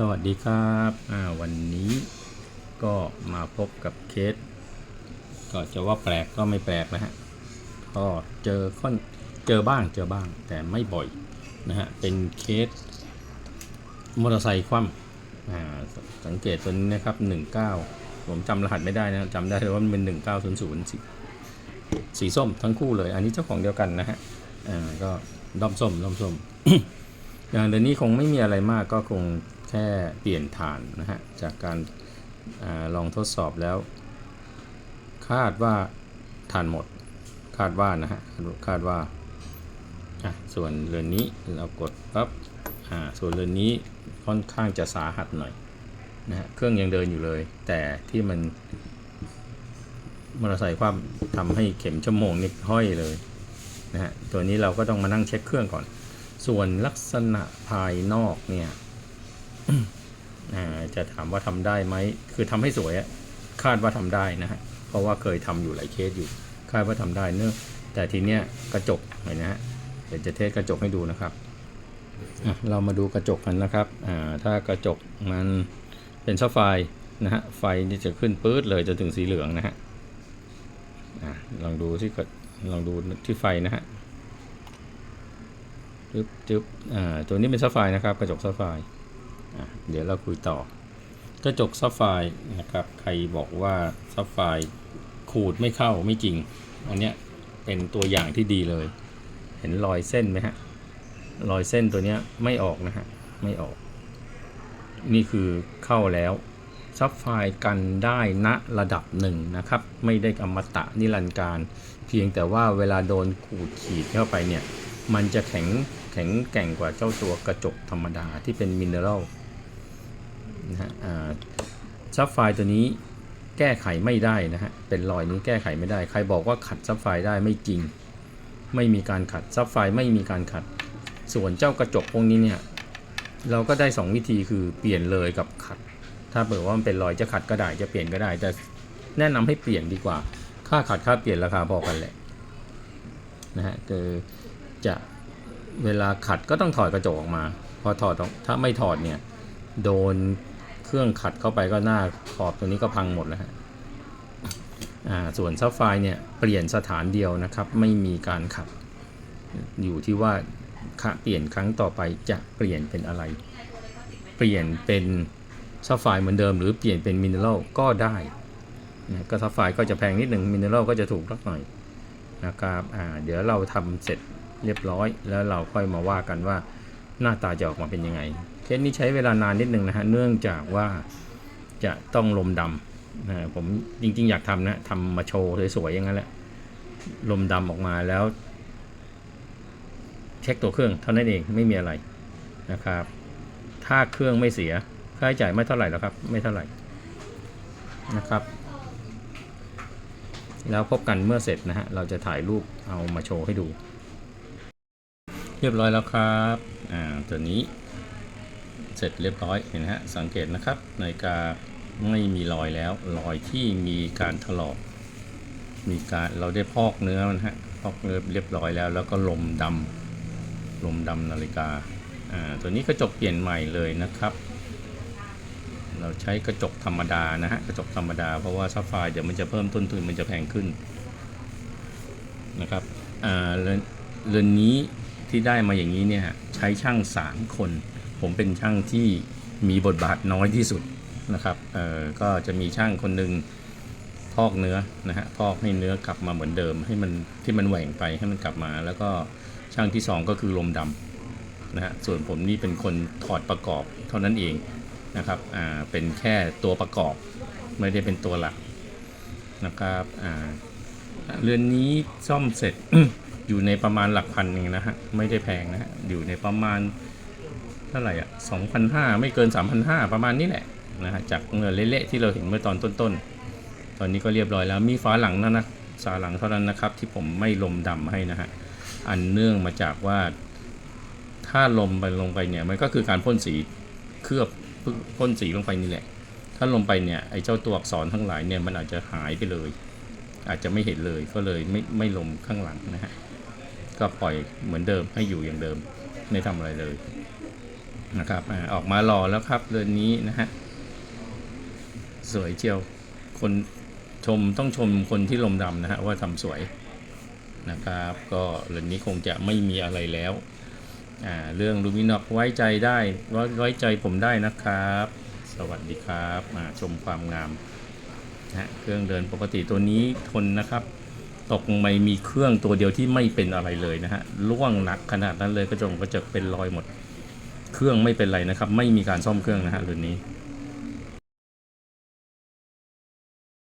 สวัสดีครับวันนี้ก็มาพบกับเคส ก็จะว่าแปลกก็ไม่แปลกนะฮะก็เจอค่อนเจอบ้างเจอบ้างแต่ไม่บ่อยนะฮะเป็นเคสมอเตอร์ไซค์คว่ำสังเกตตัวนี้นะครับ 19 ผมจำรหัสไม่ได้นะจำได้เลยว่ามันเป็น 1900สีสีส้มทั้งคู่เลย อันนี้เจ้าของเดียวกันนะฮะก็ด้อมส้มด้อมส้มอย่างเดี๋ยวนี้คงไม่มีอะไรมากก็คง แค่เปลี่ยนฐานนะฮะ จากการอาลองทดสอบแล้ว คาดว่าฐานหมด คาดว่านะฮะ คาดว่าอะส่วนเรือนนี้เรากดปั๊บอ่าส่วนเรือนนี้ค่อนข้างจะสาหัสหน่อยนะฮะ เครื่องยังเดินอยู่เลย แต่ที่มันมอเตอร์ไซค์ความทำให้เข็มชั่วโมงนี่ห้อยเลยนะฮะ ตัวนี้เราก็ต้องมานั่งเช็คเครื่องก่อน ส่วนลักษณะภายนอกเนี่ย จะถามว่าทำได้ไหม คือทำให้สวยอะคาดว่าทำได้นะฮะ เพราะว่าเคยทำอยู่หลายเคสอยู่ คาดว่าทำได้เนื่องแต่ทีเนี้ยกระจกเห็นนะฮะ เดี๋ยวจะเทสกระจกให้ดูนะครับเรามาดูกระจกกันนะครับอ่าถ้ากระจกมันเป็นซัฟไฟนะฮะ ไฟนี่จะขึ้นปื๊ดเลยจนถึงสีเหลืองนะฮะอ่าลองดูที่กระลองดูที่ไฟนะฮะจึ๊บจึ๊บอ่าตัวนี้เป็นซัฟไฟนะครับ กระจกซัฟไฟร์อะ เดี๋ยวเราคุยต่อกระจกซัฟไฟนะครับ ใครบอกว่าซัฟไฟขูดไม่เข้าไม่จริง อันเนี้ยเป็นตัวอย่างที่ดีเลย เห็นรอยเส้นไหมฮะ รอยเส้นตัวเนี้ยไม่ออกนะฮะ ไม่ออก นี่คือเข้าแล้วซับไฟกันได้ณระดับหนึ่งนะครับ ไม่ได้อมตะนิรันดร์การ เพียงแต่ว่าเวลาโดนขูดขีดเข้าไปเนี่ย มันจะแข็งแข็งแกร่งกว่าเจ้าตัวกระจกธรรมดาที่เป็นมินเนอรัล นะฮะซับไฟตัวนี้แก้ไขไม่ได้นะฮะ เป็นรอยนี้แก้ไขไม่ได้ ใครบอกว่าขัดซับไฟได้ไม่จริง ไม่มีการขัดซับไฟไม่มีการขัด ส่วนเจ้ากระจกพวกนี้เนี่ย เราก็ได้ 2 วิธีคือเปลี่ยนเลยกับขัด ถ้าเปิดว่ามันเป็นรอยจะขัดก็ได้จะเปลี่ยนก็ได้ แต่แนะนำให้เปลี่ยนดีกว่า ค่าขัดค่าเปลี่ยนราคาพอกันแหละนะฮะคือจะเวลาขัดก็ต้องถอดกระจกออกมา พอถอดออกถ้าไม่ถอดเนี่ยโดน เครื่องขัดเข้าไปก็หน้าขอบตัวนี้ก็พังหมดแล้วฮะอ่าส่วนซับไฟเนี่ยเปลี่ยนสถานเดียวนะครับ ไม่มีการขัดอยู่ที่ว่าคะเปลี่ยนครั้งต่อไปจะเปลี่ยนเป็นอะไร เปลี่ยนเป็นซับไฟเหมือนเดิม หรือเปลี่ยนเป็นมินเนอรัลก็ได้นะก็ซับไฟก็จะแพงนิดหนึ่งมินเนอรัลก็จะถูกสักหน่อยนะครับอ่าเดี๋ยวเราทำเสร็จเรียบร้อย แล้วเราค่อยมาว่ากันว่า หน้าตาจะออกมาเป็นยังไงเคสนี้ใช้เวลานานนิดนึงนะฮะเนื่องจากว่าจะต้องลมดำนะผมจริง ๆ อยากทำนะทำมาโชว์สวยๆอย่างนั้นแหละลมดำออกมาแล้ว เช็คตัวเครื่องเท่านั้นเองไม่มีอะไรนะครับ ถ้าเครื่องไม่เสียค่าใช้จ่ายไม่เท่าไหร่หรอกครับ ไม่เท่าไหร่นะครับ แล้วพบกันเมื่อเสร็จนะฮะเราจะถ่ายรูปเอามาโชว์ให้ดู เรียบร้อยแล้วครับ อ่าตัวนี้เสร็จเรียบร้อยเห็นไหมฮะสังเกตนะครับนาฬิกาไม่มีรอยแล้วรอยที่มีการถลอกมีการเราได้พอกเนื้อมันฮะพอกเนื้อเรียบร้อยแล้ว แล้วก็ลมดำลมดำนาฬิกาอ่าตัวนี้กระจกเปลี่ยนใหม่เลยนะครับ เราใช้กระจกธรรมดานะฮะกระจกธรรมดาเพราะว่าซัฟไฟเดี๋ยวมันจะเพิ่มต้นทุนมันจะแพงขึ้นนะครับอ่าเรือนเรือนนี้ ที่ได้มาอย่างนี้เนี่ยใช้ช่างสามคน ผมเป็นช่างที่มีบทบาทน้อยที่สุดนะครับเอ่อก็จะมีช่างคนหนึ่งพอกเนื้อนะฮะพอกให้เนื้อกลับมาเหมือนเดิม ให้มันที่มันแหว่งไปให้มันกลับมา แล้วก็ช่างที่ 2 ก็คือลมดำนะฮะส่วนผมนี่เป็นคนถอดประกอบเท่านั้นเองนะครับอ่าเป็นแค่ตัวประกอบไม่ได้เป็นตัวหลักนะครับอ่าเรือนนี้ซ่อมเสร็จ อยู่ในประมาณหลักพันเองนะฮะ ไม่ได้แพงนะฮะ อยู่ในประมาณเท่าไหร่อะสองพันห้าไม่เกินสามพันห้าประมาณนี้แหละนะฮะ จากเงินเละๆที่เราเห็นเมื่อตอนต้นๆ ตอนนี้ก็เรียบร้อยแล้ว มีฝาหลังนะนะฝาหลังเท่านั้นนะครับ ที่ผมไม่ลมดำให้นะฮะ อันเนื่องมาจากว่า ถ้าลมไปลงไปเนี่ยมันก็คือการพ่นสีเคลือบพ่นสีลงไปนี่แหละ ถ้าลงไปเนี่ยไอ้เจ้าตัวอักษรทั้งหลายเนี่ยมันอาจจะหายไปเลย อาจจะไม่เห็นเลยก็เลยไม่ไม่ลมข้างหลังนะฮะ ก็ปล่อยเหมือนเดิมให้อยู่อย่างเดิม ไม่ทำอะไรเลยนะครับออกมาหล่อแล้วครับเรือนนี้นะฮะสวยเจียวคนชมต้องชมคนที่ลมดำนะฮะว่าทำสวยนะครับ ก็เรือนนี้คงจะไม่มีอะไรแล้วเรื่องลูมินอกไว้ใจได้ไว้ไวใจผมได้นะครับ สวัสดีครับมาชมความงามนะฮะเครื่องเดินปกติตัวนี้ทนนะครับ ตกไม่มีเครื่องตัวเดียวที่ไม่เป็นอะไรเลยนะฮะล่วงหนักขนาดนั้นเลยกระจงกระจกเป็นรอยหมด เครื่องไม่เป็นไรนะครับ ไม่มีการซ่อมเครื่องนะฮะรุ่นนี้